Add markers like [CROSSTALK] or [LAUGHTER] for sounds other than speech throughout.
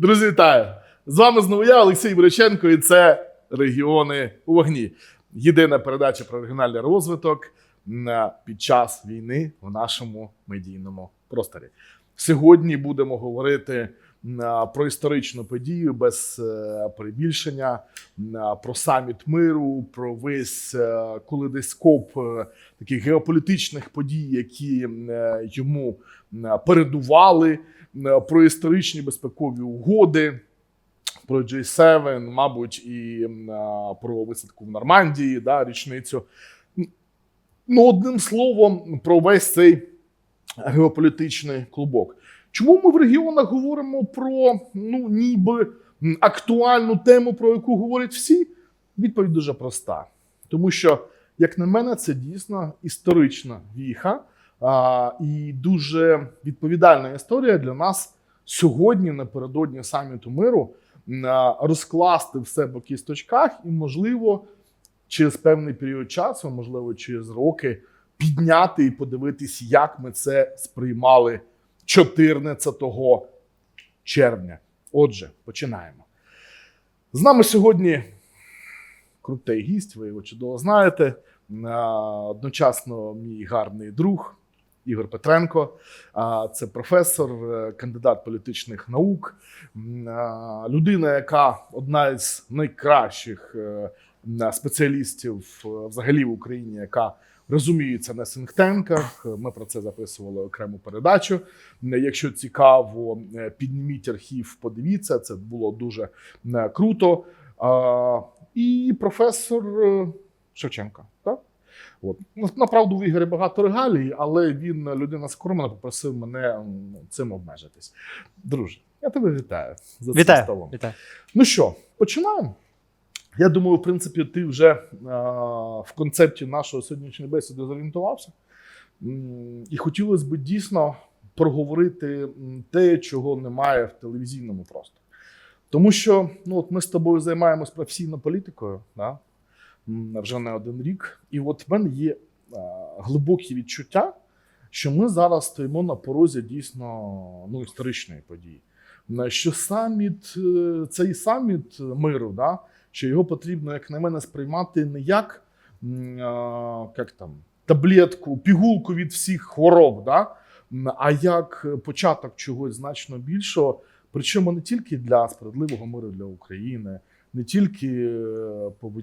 Друзі, вітаю! З вами знову я, Олексій Бриченко, і це Регіони у вогні. Єдина передача про регіональний розвиток під час війни в нашому медійному просторі. Сьогодні будемо говорити про історичну подію без е, перебільшення, про саміт миру, про весь е, куледископ е, таких геополітичних подій, які йому передували, про історичні безпекові угоди. Про G7, мабуть, і а, про висадку в Нормандії, да, річницю. Ну, одним словом, про весь цей геополітичний клубок. Чому ми в регіонах говоримо про ну, ніби актуальну тему, про яку говорять всі? Відповідь дуже проста. Тому що, як на мене, це дійсно історична віха а, і дуже відповідальна історія для нас сьогодні, напередодні саміту миру, розкласти все по кісточках і, можливо, через певний період часу, можливо, через роки, підняти і подивитись, як ми це сприймали 14 червня. Отже, починаємо. З нами сьогодні крутий гість, ви його чудово знаєте. Одночасно мій гарний друг Ігор Петренко. Це професор, е, кандидат політичних наук, людина, яка одна із найкращих е, спеціалістів е, взагалі в Україні, яка розуміється на синктенках. Ми про це записували окрему передачу. Якщо цікаво, підніміть архів, подивіться, це було дуже круто. І професор Шевченка. Так? От. Ну, Направду в Ігорі багато регалій, але він людина скромна, попросив мене цим обмежитись. Друже, я тебе вітаю за цим Вітаю. столом. Вітаю. Ну що, починаємо. Я думаю, в принципі, ти вже е, в концепті нашої сьогоднішньої бесіди зорієнтувався. І хотілося б дійсно проговорити те, чого немає в телевізійному просторі. Тому що ну, от ми з тобою займаємось професійно політикою да? Вже не один рік. І от в мене є е, глибокі відчуття, що ми зараз стоїмо на порозі дійсно ну, історичної події. Е, Що саміт, е, цей саміт миру, да, що його потрібно, як на мене, сприймати не як, як там, таблетку, пігулку від всіх хвороб, да, а як початок чогось значно більшого. Причому не тільки для справедливого миру для України, не тільки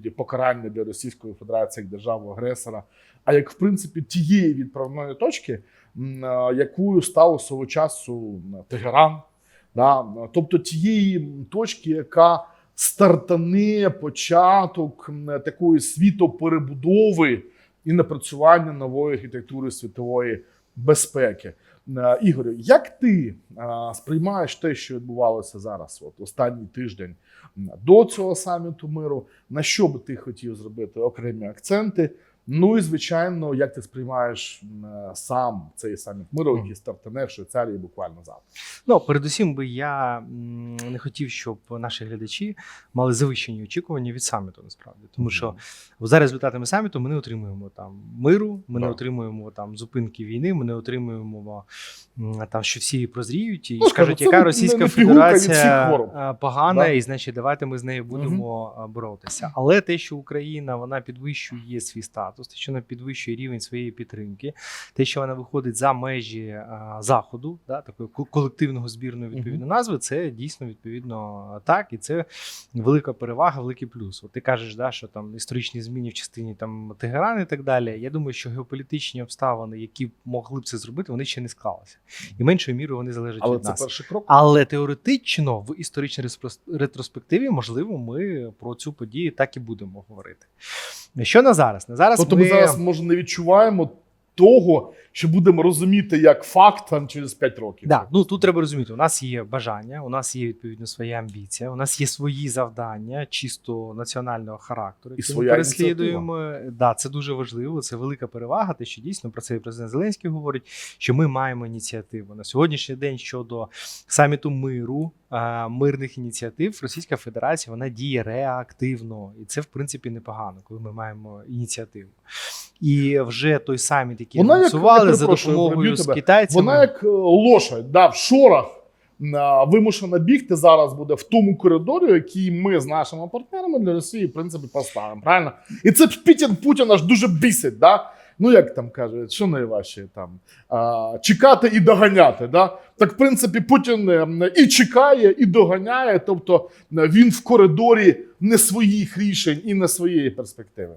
е, покарання для Російської Федерації як держави-агресора, а як в принципі тієї відправної точки, якою став свого часу Тегеран, да? тобто тієї точки, яка стартане початок такої світоперебудови і напрацювання нової архітектури світової безпеки. Е, Ігорю, як ти е, сприймаєш те, що відбувалося зараз, от останній тиждень до цього саміту миру? На що би ти хотів зробити окремі акценти? Ну і звичайно, як ти сприймаєш е, сам цей саміт миру, який стартане в Швейцарії буквально завтра? Ну, передусім би я не хотів, щоб наші глядачі мали завищені очікування від саміту, насправді. Тому що за результатами саміту ми не отримуємо там миру, ми не отримуємо там зупинки війни, ми не отримуємо там, що всі прозріють і Ну, скажуть, яка Російська не всіх Федерація погана, Да. і значить, давайте ми з нею будемо а, боротися. Але те, що Україна вона підвищує свій статус, те, що вона підвищує рівень своєї підтримки, те, що вона виходить за межі а, заходу, да, такої колективного збірної відповідно назви, це дійсно відповідно так, і це велика перевага, великий плюс. От ти кажеш, да, що там історичні зміни в частині там Тегеран і так далі. Я думаю, що геополітичні обставини, які могли б це зробити, вони ще не склалися, і меншою мірою вони залежать Але від це нас. перший крок. Але теоретично в історичній ретроспективі, можливо, ми про цю подію так і будемо говорити. Що на зараз? На зараз Тобто ми... ми зараз може не відчуваємо того, що будемо розуміти як факт там через 5 років. Да, ну тут треба розуміти, у нас є бажання, у нас є відповідно своя амбіція, у нас є свої завдання чисто національного характеру. І які ми своя переслідуємо. Да, це дуже важливо. Це велика перевага. Те, що дійсно про це і президент Зеленський говорить, що ми маємо ініціативу на сьогоднішній день щодо саміту миру, мирних ініціатив. Російська Федерація вона діє реактивно, і це в принципі непогано, коли ми маємо ініціативу. І вже той саміт, який Вона як- за допомогою з китайцями. Вона як е, лошадь, да, в шорах вимушена бігти зараз буде в тому коридорі, який ми з нашими партнерами для Росії, в принципі, поставимо. Правильно? І це Путін Путіна ж дуже бісить. Да? Ну, як там кажуть, що найважче там а, чекати і доганяти. Да? Так, в принципі, Путін е, і чекає, і доганяє, тобто е, він в коридорі не своїх рішень і не своєї перспективи.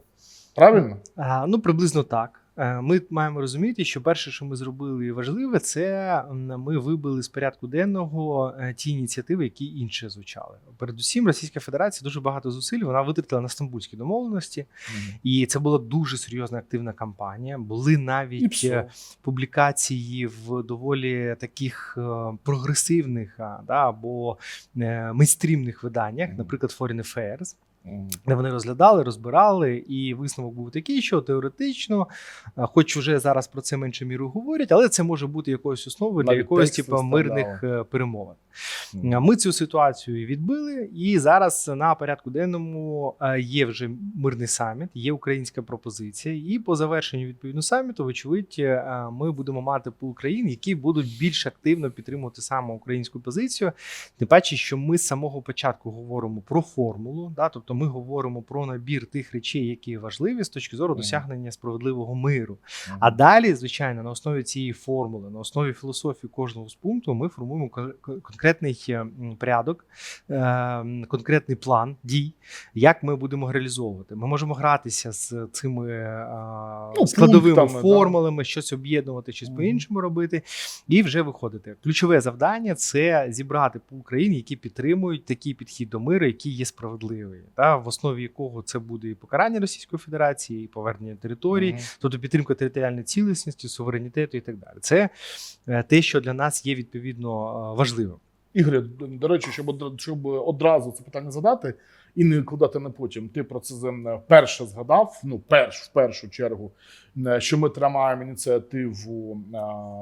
Правильно? А, Ну, приблизно так. Е, Ми маємо розуміти, що перше, що ми зробили важливе, це ми вибили з порядку денного е, ті ініціативи, які інші звучали. Передусім, Російська Федерація дуже багато зусиль вона витратила на стамбульські домовленості, і це була дуже серйозна активна кампанія. Були навіть е, публікації в доволі таких прогресивних да, або мейнстрімних виданнях, Мгм. наприклад, Foreign Affairs. Де вони розглядали, розбирали, і висновок був такий, що теоретично, хоч вже зараз про це менше міру говорять, але це може бути якоюсь основою для тексти типу мирних е, перемовин. Ми цю ситуацію відбили, і зараз на порядку денному е, є вже мирний саміт, є українська пропозиція. І по завершенню відповідно саміту, вочевидь, е, ми будемо мати пул країн, які будуть більш активно підтримувати саме українську позицію. Тим паче, що ми з самого початку говоримо про формулу, да, тобто ми говоримо про набір тих речей, які важливі з точки зору досягнення справедливого миру. А далі, звичайно, на основі цієї формули, на основі філософії кожного з пункту, ми формуємо кон- кон- конкретний е, порядок, е, конкретний план дій, як ми будемо реалізовувати. Ми можемо гратися з цими е, Ну, складовими пунктами, да. формулами, щось об'єднувати, щось Мгм. по-іншому робити, і вже виходити. Ключове завдання це зібрати пул країн, які підтримують такий підхід до миру, який є справедливий, та в основі якого це буде і покарання Російської Федерації, і повернення територій, Мгм. тобто підтримка територіальної цілісності, суверенітету і так далі. Це е, те, що для нас є відповідно е, важливим. Ігоря, до речі, щоб, щоб одразу це питання задати і не відкладати на потім. Ти про це ем, перше згадав. Ну, перш, в першу чергу, що ми тримаємо ініціативу,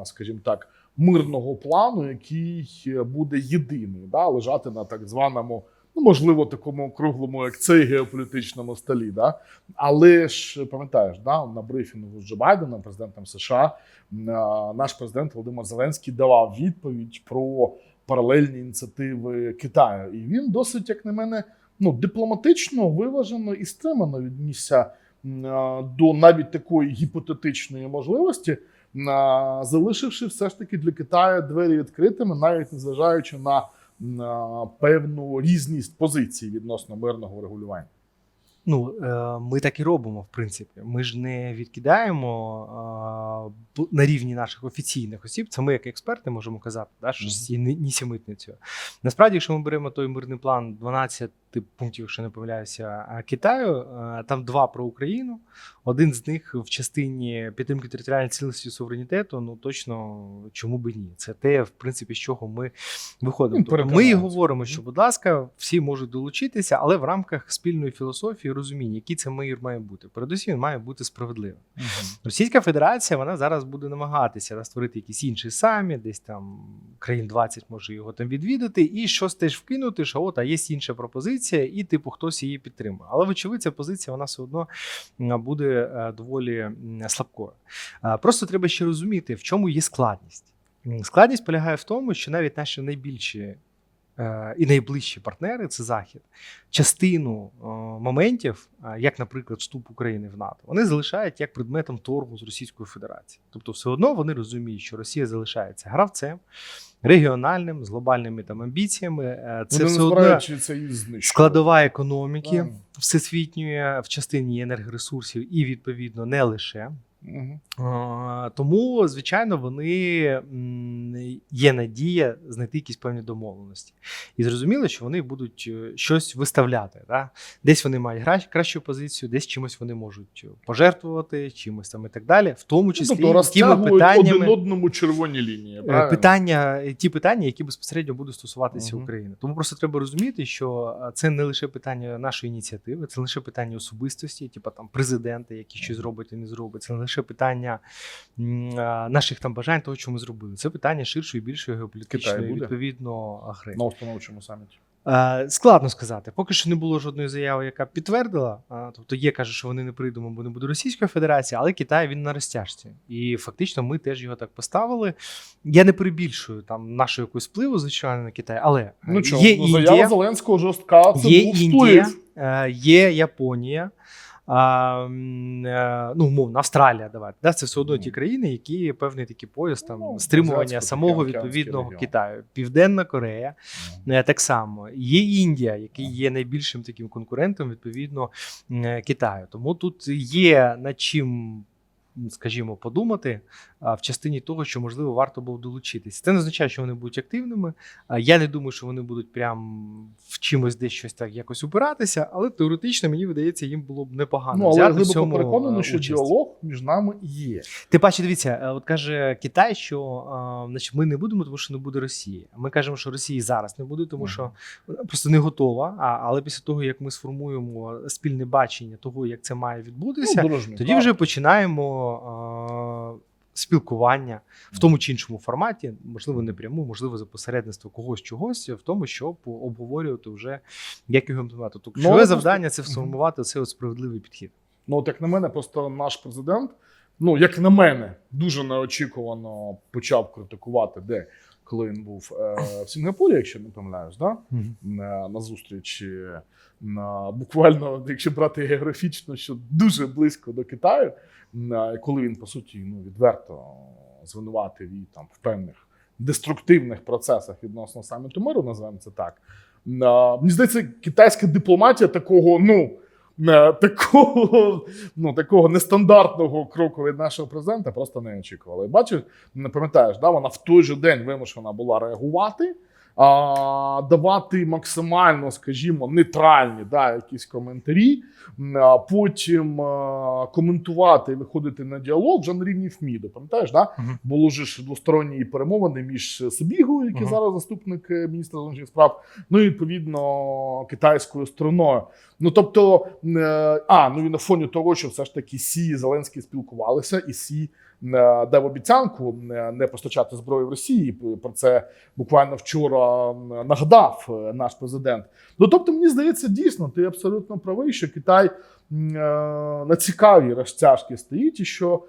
скажімо так, мирного плану, який е, буде єдиний, да, лежати на так званому. Ну, можливо, такому круглому, як цей геополітичному столі, да? але ж пам'ятаєш, да, на брифінгу з Джо Байденом, президентом США, наш президент Володимир Зеленський давав відповідь про паралельні ініціативи Китаю. І він досить, як на мене, ну, дипломатично, виважено і стримано віднісся до навіть такої гіпотетичної можливості, залишивши все ж таки для Китаю двері відкритими, навіть незважаючи на, певну різність позицій відносно мирного регулювання. Ну, е, ми так і робимо, в принципі. Ми ж не відкидаємо на рівні наших офіційних осіб. Це ми, як експерти, можемо казати, да, що ні- нісімитницею. Насправді, якщо ми беремо той мирний план 12 пунктів, якщо не помиляюся, Китаю, там два про Україну. Один з них в частині підтримки територіальної цілісності суверенітету. Ну точно чому би ні? Це те, в принципі, з чого ми виходимо. Ну, Тобто ми і говоримо, що, будь ласка, всі можуть долучитися, але в рамках спільної філософії розуміння, який це мир має бути. Передусім, він має бути справедливим. Російська Федерація вона зараз буде намагатися створити якийсь інший саміт, десь там країн 20 може його там відвідати, і щось теж вкинути, що от а є інша пропозиція, і типу хтось її підтримує. Але вочевидь, ця позиція вона все одно буде е, доволі слабкою. Е, Просто треба ще розуміти, в чому є складність. Складність полягає в тому, що навіть наші найбільші і найближчі партнери це Захід. Частину е, моментів, е, як, наприклад, вступ України в НАТО, вони залишають як предметом торгу з Російською Федерацією. Тобто, все одно вони розуміють, що Росія залишається гравцем регіональним з глобальними там амбіціями. Е, Це Вони все одно це складова економіки всесвітньої в частині енергоресурсів і відповідно не лише. Тому, звичайно, вони є надія знайти якісь певні домовленості. І зрозуміло, що вони будуть е, щось виставляти. Да? Десь вони мають гра- кращу позицію, десь чимось вони можуть пожертвувати, чимось там і так далі, в тому числі Тобто якими розтягують питаннями. один одному червоні лінії. Е, правильно? Питання, ті питання, які безпосередньо будуть стосуватися Мгм. України. Тому просто треба розуміти, що е, це не лише питання нашої ініціативи, це лише питання особистості, типу там президента, який щось зробить і не зробить. Це не лише питання е, наших там бажань, того, що ми зробили. Це питання ширшої, більшої геополітичної відповідно гри. на установчому саміті. Е, Складно сказати. Поки що не було жодної заяви, яка б підтвердила. Тобто є каже, що вони не прийдемо, бо не буде Російської Федерації, але Китай він на розтяжці. І фактично ми теж його так поставили. Я не перебільшую там нашого якогось впливу, звичайно, на Китай, але е, Ну є ну, заява Індія, Зеленського жорстка, це є був Індія, вплив. е, є Японія. А, е, ну, умовно, Австралія, давайте. Да? Це все одно ті країни, які певний такий пояс там Ну, стримування самого відповідного. Китаю. Південна Корея, Е, Так само є Індія, який є найбільшим таким конкурентом відповідно е, Китаю. Тому тут є над чим. Скажімо, подумати в частині того, що можливо варто було долучитись. Це не означає, що вони будуть активними. Я не думаю, що вони будуть прям в чимось десь щось так якось упиратися, але теоретично мені видається, їм було б непогано. Ну, але я взяти в цьому, переконаний, що участь. діалог між нами є. Ти бачиш, дивіться, е, от каже Китай, що значить, ми не будемо, тому що не буде Росії. Ми кажемо, що Росії зараз не буде, тому Мгм. що просто не готова. А, але після того, як ми сформуємо спільне бачення того, як це має відбутися, Ну, дружньо, тоді так. вже починаємо. А, Спілкування в тому чи іншому форматі, можливо, не пряму, можливо, за посередництво когось чогось, в тому, щоб обговорювати вже як його імплементувати. Тобто, Ну, ключове завдання це сформувати цей справедливий підхід. Ну, от як на мене, просто наш президент, ну як на мене, дуже неочікувано почав критикувати, де коли він був е, в Сінгапурі, якщо не помиляюсь, да? на, на зустрічі на буквально, якщо брати географічно, що дуже близько до Китаю, на- коли він по суті ну відверто звинуватив її там в певних деструктивних процесах відносно саміту миру, називаємо це так. На- Мені здається, китайська дипломатія такого, ну. Такого, ну, такого нестандартного кроку від нашого президента просто не очікували. Бачиш, не пам'ятаєш, да, вона в той же день вимушена була реагувати, а, давати максимально, скажімо, нейтральні да, якісь коментарі, а потім а, коментувати і виходити на діалог вже на рівні ФМІДу. Пам'ятаєш, да? Мгм. Було ж двосторонні перемовини між Сибігою, який Мгм. зараз заступник е, міністра зовнішніх справ, ну і відповідно китайською стороною. Ну тобто, е, а ну і на фоні того, що все ж таки Сі і Зеленський спілкувалися, і Сі е, дав обіцянку е, не постачати зброю в Росії. Про це буквально вчора нагадав е, наш президент. Ну тобто, мені здається, дійсно, ти абсолютно правий, що Китай е, на цікавій розтяжці стоїть, і що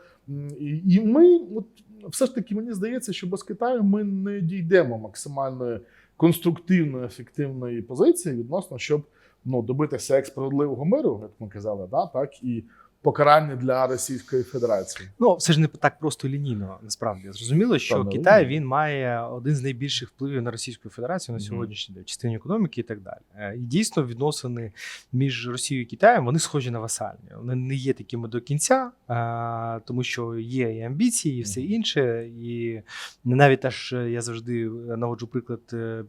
і ми, от все ж таки, мені здається, що без Китаю ми не дійдемо максимальної конструктивної, ефективної позиції відносно, щоб ну, добитися як справедливого миру, як ми казали, да, так і покарання для Російської Федерації. Ну, все ж не так просто лінійно, насправді. Зрозуміло, що Та, Китай він має один з найбільших впливів на Російську Федерацію на сьогоднішній день, частині економіки і так далі. Е, І дійсно відносини між Росією і Китаєм вони схожі на васальні. Вони не є такими до кінця, е, тому що є і амбіції, і все інше. І навіть аж я завжди наводжу приклад е,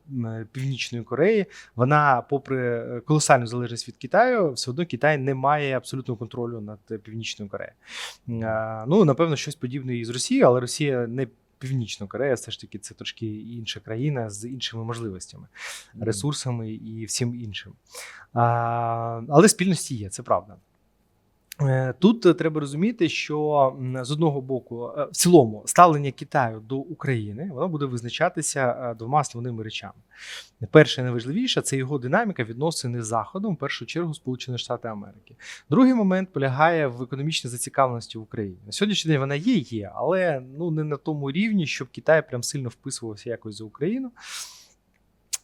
Північної Кореї. Вона, попри колосальну залежність від Китаю, все одно Китай не має абсолютного контролю над е, Північною Кореєю. Ну, напевно, щось подібне і з Росією, але Росія не Північна Корея, все ж таки, це трошки інша країна з іншими можливостями, ресурсами і всім іншим. А, але спільності є, це правда. Е, Тут е, треба розуміти, що з одного боку, е, в цілому, ставлення Китаю до України воно буде визначатися двома основними речами. Перше, найважливіше, це його динаміка відносини з Заходом, в першу чергу Сполучені Штати Америки. Другий момент полягає в економічній зацікавленості в Україні. На сьогоднішній день вона є, є, але ну не на тому рівні, щоб Китай прям сильно вписувався якось за Україну.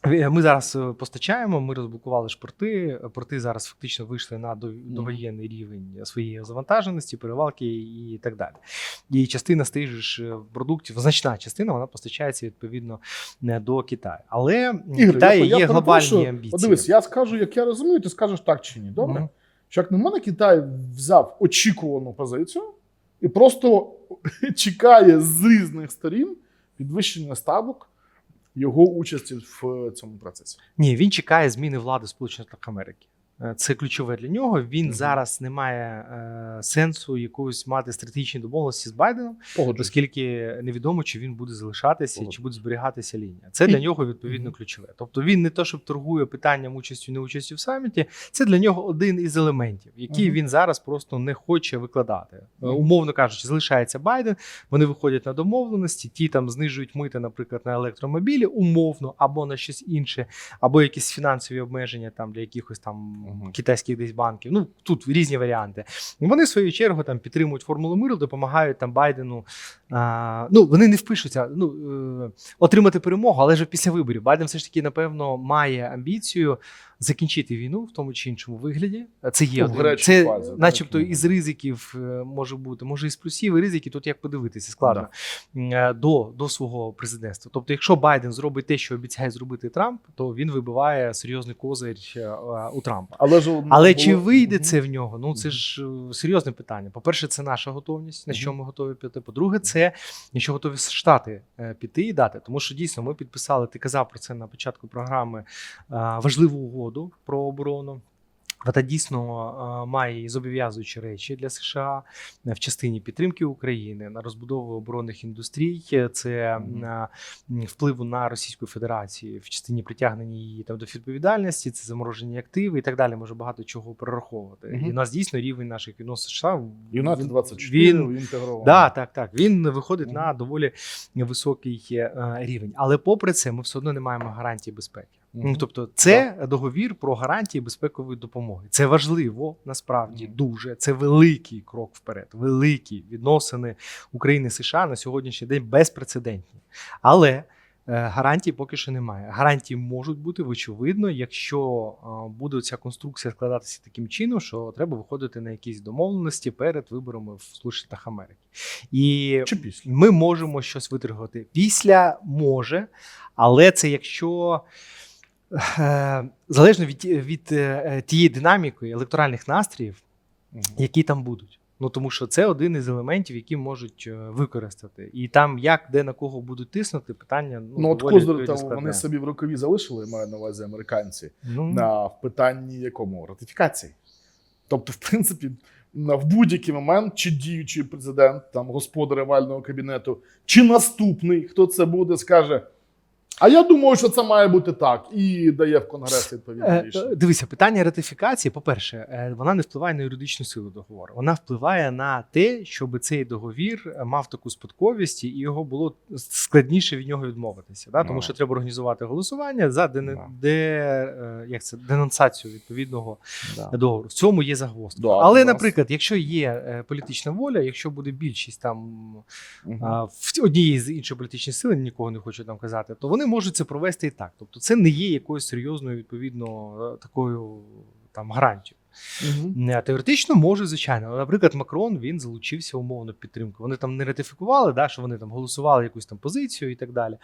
Е, Ми зараз е, постачаємо, ми розблокували шпорти. Порти зараз фактично вийшли на довоєнний рівень своєї завантаженості, перевалки і так далі. І частина з тих ж е, продуктів, значна частина, вона постачається відповідно до Китаю. Але я- я є глобальні перепрошую. амбіції. Подивись, я скажу, як я розумію, ти скажеш так чи ні. Добре? Мгм. Що як на мене, Китай взяв очікувану позицію і просто [LAUGHS] чекає з різних сторін підвищення ставок його участі в цьому процесі. Ні, він чекає зміни влади Сполучених Америки. Е, Це ключове для нього. Він Мгм. зараз не має е, сенсу якогось мати стратегічні домовленості з Байденом, Погоджуюсь. оскільки невідомо, чи він буде залишатися, Погоджуюсь. чи буде зберігатися лінія. Це для нього відповідно ключове. Тобто він не то, щоб торгує питанням участі неучасті в саміті, це для нього один із елементів, який Мгм. він зараз просто не хоче викладати. Мгм. Умовно кажучи, залишається Байден. Вони виходять на домовленості, ті там знижують мити, наприклад, на електромобілі, умовно, або на щось інше, або якісь фінансові обмеження там для якихось там. Китайських десь банків. Ну тут різні варіанти. Вони в свою чергу там підтримують формулу миру, допомагають там Байдену. А, ну вони не впишуться. Ну е, отримати перемогу, але вже після виборів. Байден все ж таки, напевно, має амбіцію закінчити війну в тому чи іншому вигляді. Це є Ну, один. це, фазі, так. начебто, із ризиків е, може бути, може із плюсів і ризиків. Тут як подивитися, складно е, до, до свого президентства. Тобто, якщо Байден зробить те, що обіцяє зробити Трамп, то він вибиває серйозний козир у Трампа. Але ж Але було- чи вийде це в нього? Ну це ж е, серйозне питання. По-перше, це наша готовність, на що ми готові піти. По-друге, це на що готові Штати е, піти і дати. Тому що дійсно ми підписали. Ти казав про це на початку програми. е, Важливу угоду про оборону. Вона дійсно е, має і зобов'язуючі речі для США е, в частині підтримки України на розбудову оборонних індустрій. Е, Це впливу на Російську Федерацію в частині притягнення її там до відповідальності, це заморожені активи і так далі. Може багато чого перераховувати. Мгм. І у нас дійсно рівень наших відносин США. Він- 24 Він інтегрований. Да, так, так. Він виходить Мгм. на доволі високий рівень. Але попри це, ми все одно не маємо гарантії безпеки. Ну, тобто, це договір про гарантії безпекової допомоги. Це важливо насправді Мгм. дуже. Це великий крок вперед. Великі відносини України США на сьогоднішній день безпрецедентні. Але е, гарантій поки що немає. Гарантії можуть бути очевидно, якщо е, буде ця конструкція складатися таким чином, що треба виходити на якісь домовленості перед виборами в Сполучених Америки. І Чи після? ми можемо щось виторгувати. Після може, але це якщо. Е, Залежно від, від е, тієї динаміки електоральних настроїв, які там будуть. Ну тому що це один із елементів, які можуть е, використати. І там як де на кого будуть тиснути, питання ну, Ну, от козир там складне. вони собі в рукаві залишили, я маю на увазі американці, ну, на, в питанні якому? Ратифікації. Тобто, в принципі, на- в будь-який момент, чи діючий президент, там, господар овального кабінету, чи наступний, хто це буде, скаже: А я думаю, що це має бути так, і дає в Конгрес відповідне Е, рішення. Дивися, питання ратифікації, по-перше, е, вона не впливає на юридичну силу договору. Вона впливає на те, щоб цей договір е, мав таку спадковість і його було складніше від нього відмовитися. Да? Тому Ну. що треба організувати голосування за де, е, як це, денонсацію відповідного Да. договору. В цьому є загвоздка. Да, Але, наприклад, якщо є політична воля, якщо буде більшість там а, в однієї з іншої політичної сили, нікого не хочу там казати, то вони можуть це провести і так. Тобто це не є якоюсь серйозною, відповідно, е, такою там гарантією. Не, Теоретично може, звичайно. Наприклад, Макрон він залучився умовно підтримку. Вони там не ратифікували, да, що вони там голосували якусь там позицію і так далі.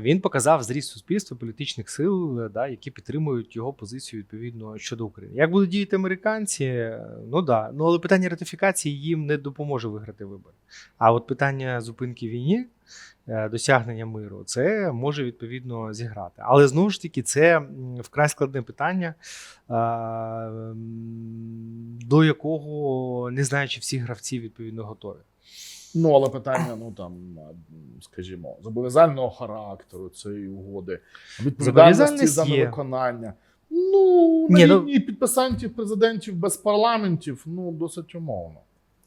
Він показав зріст суспільства політичних сил, е, да, які підтримують його позицію відповідно щодо України. Як будуть діяти американці? Е, Ну да. Ну але питання ратифікації їм не допоможе виграти вибори. А от питання зупинки війні. Е, Досягнення миру, це може відповідно зіграти. Але знову ж таки, це вкрай складне питання, до якого не знаю, чи всі гравці відповідно готові. Ну, але питання, ну там, скажімо, зобов'язального характеру цієї угоди, відповідальності за невиконання. Ну, на Ні, ну- підписантів президентів без парламентів, ну, досить умовно.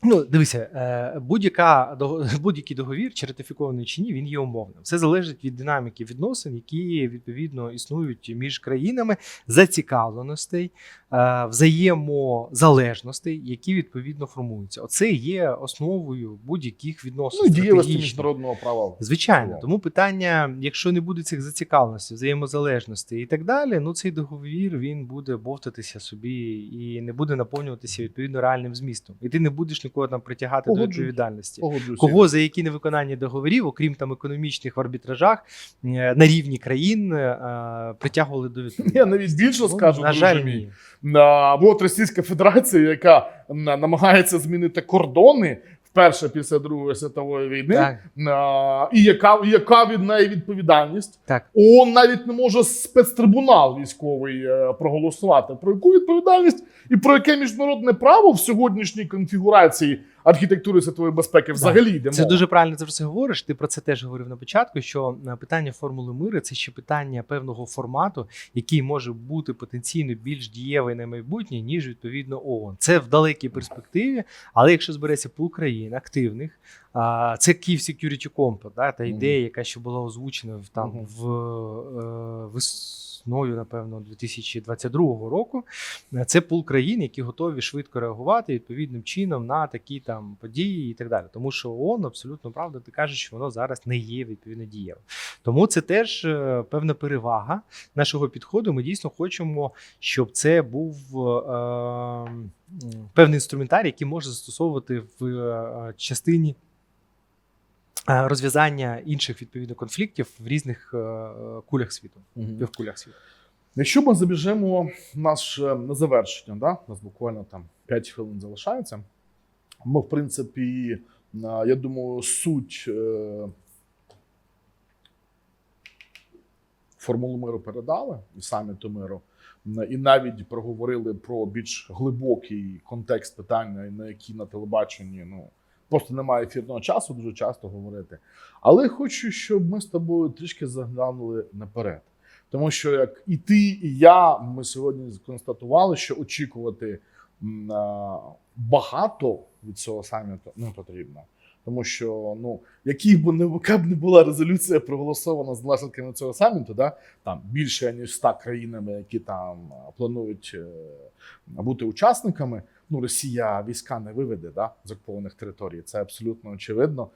Ну, дивися, е, будь-яка [LAUGHS] будь-який договір, чи ратифікований чи ні, він є умовним. Все залежить від динаміки відносин, які відповідно існують між країнами, зацікавленостей, взаємозалежностей, які відповідно формуються. Оце є основою будь-яких відносин. Ну, дієвості міжнародного права. Звичайно, тому питання, якщо не буде цих зацікавленостей, взаємозалежностей і так далі, ну цей договір він буде бовтатися собі і не буде наповнюватися відповідно реальним змістом. І ти не будеш нікого там притягати до відповідальності. Погоджуюся. Кого за які невиконання договорів, окрім там економічних в арбітражах е, на рівні країн е, притягували до відповідальності? Я навіть більше Ну, скажу, на жаль, ні. От Російська Федерація, яка намагається змінити кордони вперше після Другої світової війни. Так, А, і яка, яка від неї відповідальність? так. ООН навіть не може спецтрибунал військовий е, проголосувати. Про яку відповідальність і про яке міжнародне право в сьогоднішній конфігурації архітектури світової безпеки взагалі йде Це дуже правильно ти про це говориш. Ти про це теж говорив на початку. Що е, питання формули миру це ще питання певного формату, який може бути потенційно більш дієвий на майбутнє, ніж відповідно ООН. Це в далекій перспективі. Але якщо збереться по країн активних, це Київ Security Compact, да, та ідея, яка ще була озвучена в там в е, весною, напевно, 2022 року. Е, Це пул країн, які готові швидко реагувати відповідним чином на такі там події і так далі. Тому що ООН абсолютно правда, ти кажеш, що воно зараз не є відповідно дієвим. Тому це теж е, певна перевага нашого підходу. Ми дійсно хочемо, щоб це був е, певний інструментарій, який може застосовувати в е, частині. Е, Розв'язання інших відповідно конфліктів в різних е, кулях світу, півкулях світу. Якщо ми забіжемо наш е, на завершення, да? у нас буквально там 5 хвилин залишається. Ми, в принципі, я думаю, суть формулу миру передали і саміту миру, і навіть проговорили про більш глибокий контекст питання, на які на телебаченні ну, просто немає ефірного часу дуже часто говорити. Але хочу, щоб ми з тобою трішки заглянули наперед. Тому що як і ти, і я, ми сьогодні констатували, що очікувати багато від цього саміту не потрібно. Тому що ну, який б не яка б не була резолюція проголосована з наслідками цього саміту, да, там більше ніж 100 країнами, які там планують е, бути учасниками. Ну, Росія війська не виведе да, з окупованих територій. Це абсолютно очевидно.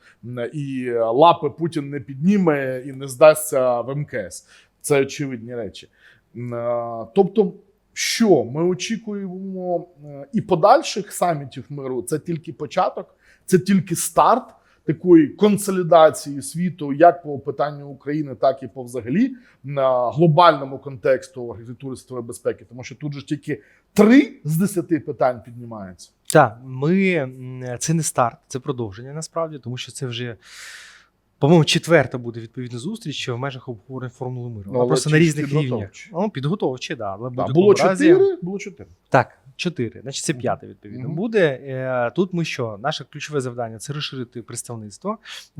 І лапи Путін не підніме і не здасться в МКС. Це очевидні речі. Е, Тобто, що ми очікуємо е, і подальших самітів миру, це тільки початок, це тільки старт такої консолідації світу, як по питанню України, так і по взагалі на глобальному контексту архітектури світової безпеки, тому що тут же тільки три з десяти питань піднімаються. Так, ми це не старт, це продовження насправді, тому що це вже. По-моєму, четверта буде відповідна зустріч в межах обговорення формули миру. Ну, але просто на різних рівнях. Ну, підготовчі, да, але в було чотири, було чотири. Так, чотири. Значить, це п'яте відповідно Мгм. буде. Е, Тут ми що? Наше ключове завдання це розширити представництво,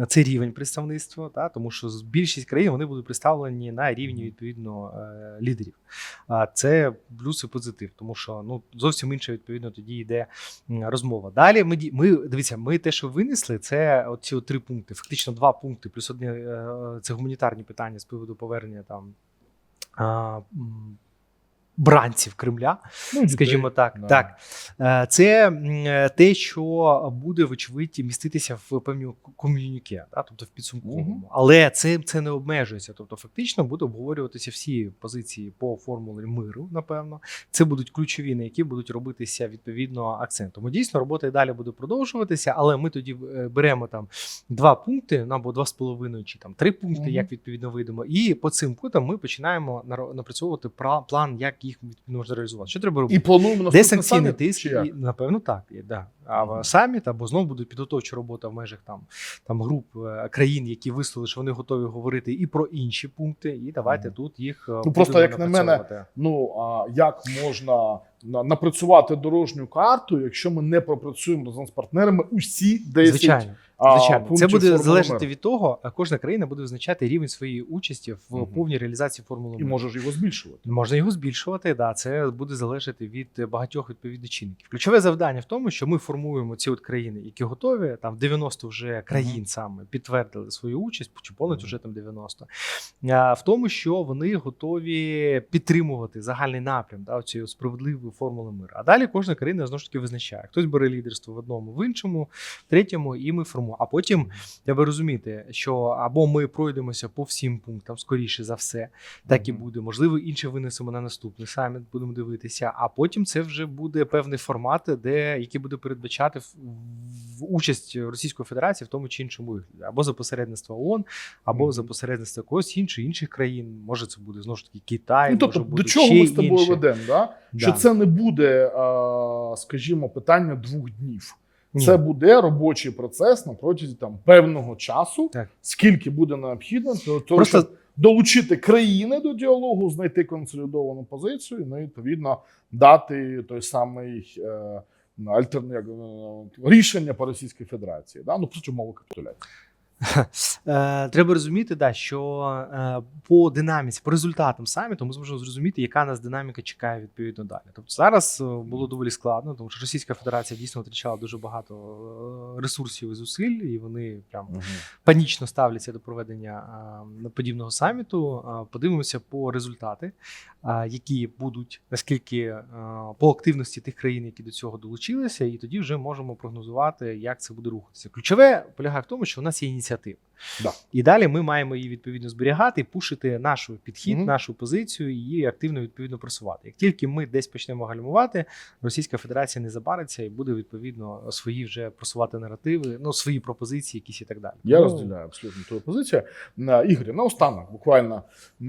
це рівень представництва, та, тому що більшість країн вони будуть представлені на рівні відповідно е, лідерів. А це плюс і позитив, тому що ну зовсім інша відповідно тоді йде розмова. Далі ми ми дивіться, ми те, що винесли, це оці три пункти. Фактично два пункти, плюс одне е, це гуманітарні питання з приводу повернення там. Бранців Кремля, Ну, скажімо дітей. так. Да. Так, Е, це е, те, що буде, вочевидь, міститися в певні ком'юніке, да? тобто в підсумковому. Мгм. Але це, це не обмежується. Тобто, фактично буде обговорюватися всі позиції по формулі миру, напевно. Це будуть ключові, на які будуть робитися відповідно акцент. Тому дійсно робота і далі буде продовжуватися, але ми тоді е, беремо там два пункти, ну, або два з половиною, чи там три пункти, Мгм. як відповідно вийдемо. І по цим пунктам ми починаємо напрацьовувати пра- план, як їх відповідно можна реалізувати. Що треба робити? І плануємо Де санкційний тиск? І, напевно, так. І, да. А саміт або знову буде підготовча робота в межах там, там груп е, країн, які висловили, що вони готові говорити і про інші пункти. І давайте Мгм. тут їх е, Ну, просто, як на мене. Ну а як можна напрацювати дорожню карту, якщо ми не пропрацюємо разом з партнерами усі 10 Звичайно, а, звичайно. Це буде залежати від того, а кожна країна буде визначати рівень своєї участі в Мгм. повній реалізації формули і можеш його збільшувати. Можна його збільшувати, да, це буде залежати від багатьох відповідних чинників. Ключове завдання в тому, що ми формуємо ці от країни, які готові. Там 90 вже країн саме підтвердили свою участь, чи понад вже там 90. А, в тому, що вони готові підтримувати загальний напрям да, цієї справедливої формули миру. А далі кожна країна знову ж таки визначає. Хтось бере лідерство в одному, в іншому, в третьому, і ми формуємо. А потім треба розуміти, що або ми пройдемося по всім пунктам, скоріше за все, так і буде. Можливо, інше винесемо на наступний саміт, будемо дивитися. А потім це вже буде певний формат, де який буде передбачати в, в участь Російської Федерації в тому чи іншому вигляді, або за посередництва ООН, або Мгм. за посередництва когось інших інших країн. Може, це буде знову ж таки Китай. Ну, тобто, може, до будуть чого ще ми з тобою інші. ведемо? Да? Да. Що це не буде, а, скажімо, питання двох днів. Ні. Це буде робочий процес на протязі там певного часу, Так. скільки буде необхідно того, Просто- щоб долучити країни до діалогу, знайти консолідовану позицію, ну і відповідно дати той самий е, альтерна- е, рішення по Російській Федерації. Да? Ну, про мова капітуляції. [LAUGHS] Е, треба розуміти, да, що е, по динаміці, по результатам саміту ми зможемо зрозуміти, яка нас динаміка чекає відповідно далі. Тобто зараз е, було доволі складно, тому що Російська Федерація дійсно втрачала дуже багато ресурсів і зусиль, і вони прям панічно ставляться до проведення подібного саміту. Подивимося по результати, які будуть наскільки по активності тих країн, які до цього долучилися, і тоді вже можемо прогнозувати, як це буде рухатися. Ключове полягає в тому, що у нас є ініціатива. Да. І далі ми маємо її відповідно зберігати пушити наш підхід, Мгм. нашу позицію і її активно відповідно просувати. Як тільки ми десь почнемо гальмувати, Російська Федерація не забариться і буде відповідно свої вже просувати наративи, ну свої пропозиції, якісь і так далі. Я Ну, розділяю абсолютно твою позицію. Ігорі, наостанок, буквально е,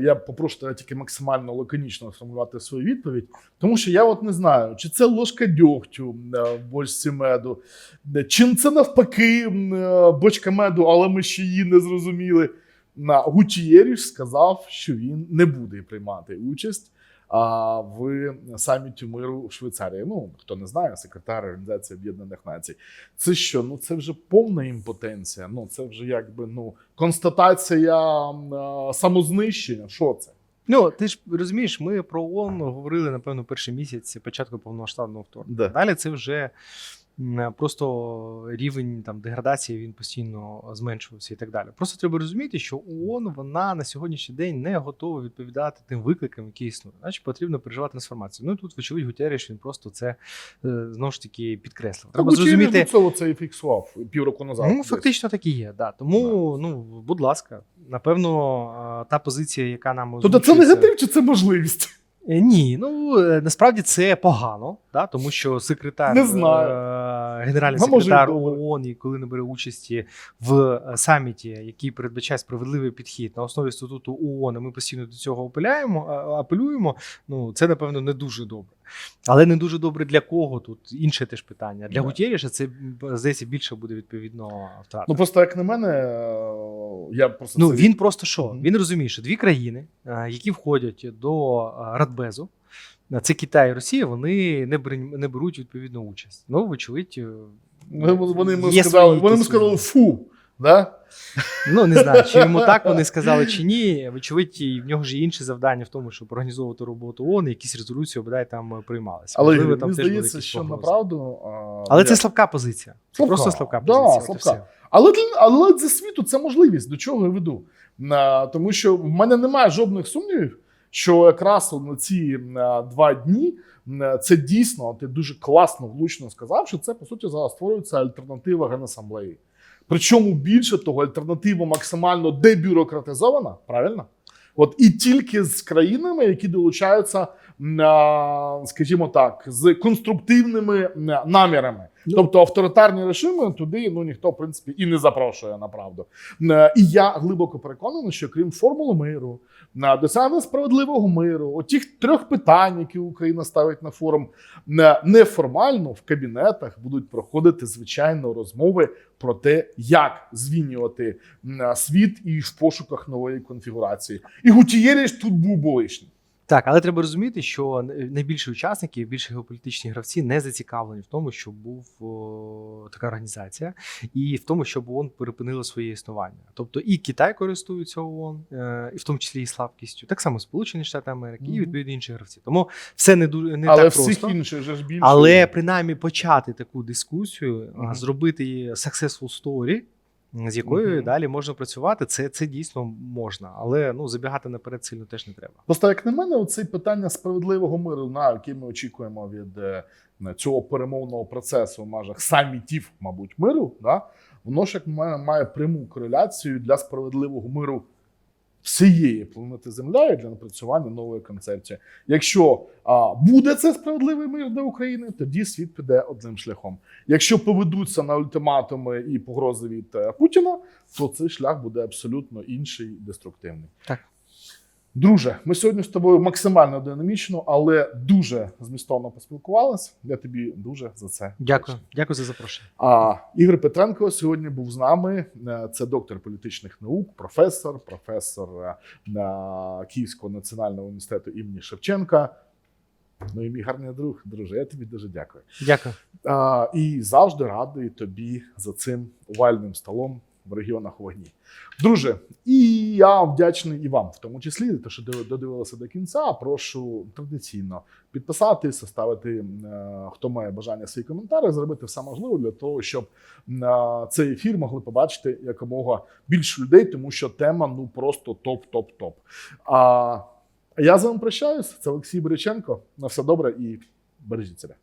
я попрошу тебе тільки максимально лаконічно сформулювати свою відповідь, тому що я от не знаю, чи це ложка дьогтю е, в бочці меду, е, чи це навпаки бочка меду, але ми ще її не зрозуміли. На Гутієріш сказав, що він не буде приймати участь. А в саміті миру в Швейцарії. Ну хто не знає, секретар Організації Об'єднаних Націй. Це що? Ну це вже повна імпотенція. Ну це вже якби ну констатація е, самознищення. Що це? Ну, ти ж розумієш, ми про ООН говорили, напевно, перший місяць початку повномасштабного вторгнення. Да. Далі це вже просто рівень там деградації він постійно зменшувався і так далі. Просто треба розуміти, що ООН вона на сьогоднішній день не готова відповідати тим викликам, які існують. Значить, потрібно переживати трансформацію. Ну і тут, вочевидь, Гутерріш він просто це е, знову ж таки підкреслив. Треба Гутієріш зрозуміти. цього це і фіксував півроку назад. Ну, фактично так і є. Да. Тому, ну, будь ласка, напевно, е, та позиція, яка нам Тобто це негатив чи це можливість? Е, Ні, ну е, насправді це погано, да, тому що секретар Не знаю. Генеральний Ну, секретар. ООН, і коли не бере участі в е, саміті, який передбачає справедливий підхід на основі статуту ООН, ми постійно до цього апеляємо, апелюємо. Ну це напевно не дуже добре. Але не дуже добре для кого тут інше теж питання. Для. Гутєріша це здається більше буде відповідно втрата. Ну просто як на мене, е, я просто Ну він просто що? Він розуміє, що дві країни, е, які входять до Радбезу, це Китай і Росія, вони не беруть, не беруть відповідну участь. Ну, вочевидь, е, вони, вони йому сказали, вони йому сказали фу. Да? Ну не знаю, чи йому так вони сказали чи ні. Вочевидь, і в нього ж є інші завдання в тому, щоб організовувати роботу ООН, якісь резолюції бодай там е, приймалися. Але Можливо, там мені теж були здається, що направду. а, Але я- це слабка позиція. Це Слабка, просто слабка позиція. і слабка. Але для але для світу це можливість, до чого я веду. На, тому що в мене немає жодних сумнівів, що якраз на ці два дні це дійсно, ти дуже класно, влучно сказав, що це по суті зараз створюється альтернатива Генасамблеї. Причому більше того, альтернатива максимально дебюрократизована, правильно? От і тільки з країнами, які долучаються, скажімо так, з конструктивними намірами. Ну. Тобто авторитарні режими туди ну ніхто в принципі і не запрошує направду. Е, І я глибоко переконаний, що крім формули миру, на досягнення справедливого миру, отих трьох питань, які Україна ставить на форум, е, неформально в кабінетах будуть проходити звичайно розмови про те, як змінювати м, світ і в пошуках нової конфігурації. І Гутієріш тут був би лишній. Так, але треба розуміти, що найбільші учасники, більші геополітичні гравці не зацікавлені в тому, щоб був о, така організація, і в тому, щоб ООН припинило своє існування. Тобто і Китай користується ООН, е, і в тому числі і слабкістю, так само Сполучені Штати Америки, і Мгм. відповідно інші гравці. Тому все не дуже не Але так всіх просто. інших ж більше. Але принаймні почати таку дискусію, а, Мгм. зробити successful story, з якою Мгм. далі можна працювати, це, це дійсно можна. Але ну забігати наперед сильно теж не треба. Просто як на мене, оце питання справедливого миру, на яке ми очікуємо від е, цього перемовного процесу в межах самітів, мабуть, миру, да, воно ж як має, має пряму кореляцію для справедливого миру всієї планети Земля для напрацювання нової концепції. Якщо а, буде це справедливий мир для України, тоді світ піде одним шляхом. Якщо поведуться на ультиматуми і погрози від е, Путіна, то цей шлях буде абсолютно інший, деструктивний. Так. Друже, ми сьогодні з тобою максимально динамічно, але дуже змістовно поспілкувалися. Я тобі дуже за це Дякую, дякую за запрошення. А Ігор Петренко сьогодні був з нами. Е, Це доктор політичних наук, професор, професор е, на Київського національного університету імені Шевченка. Ну і мій гарний друг, друже, я тобі дуже дякую. Дякую. А, і завжди радий тобі за цим овальним столом в регіонах вогні. Друже, і я вдячний і вам, в тому числі, те, що додивилися до кінця. Прошу традиційно підписатись, ставити, хто має бажання свої коментарі, зробити все можливе для того, щоб е, цей ефір могли побачити якомога більше людей, тому що тема ну просто топ-топ-топ. А я з вами прощаюсь. Це Олексій Боряченко. На все добре і бережіть себе.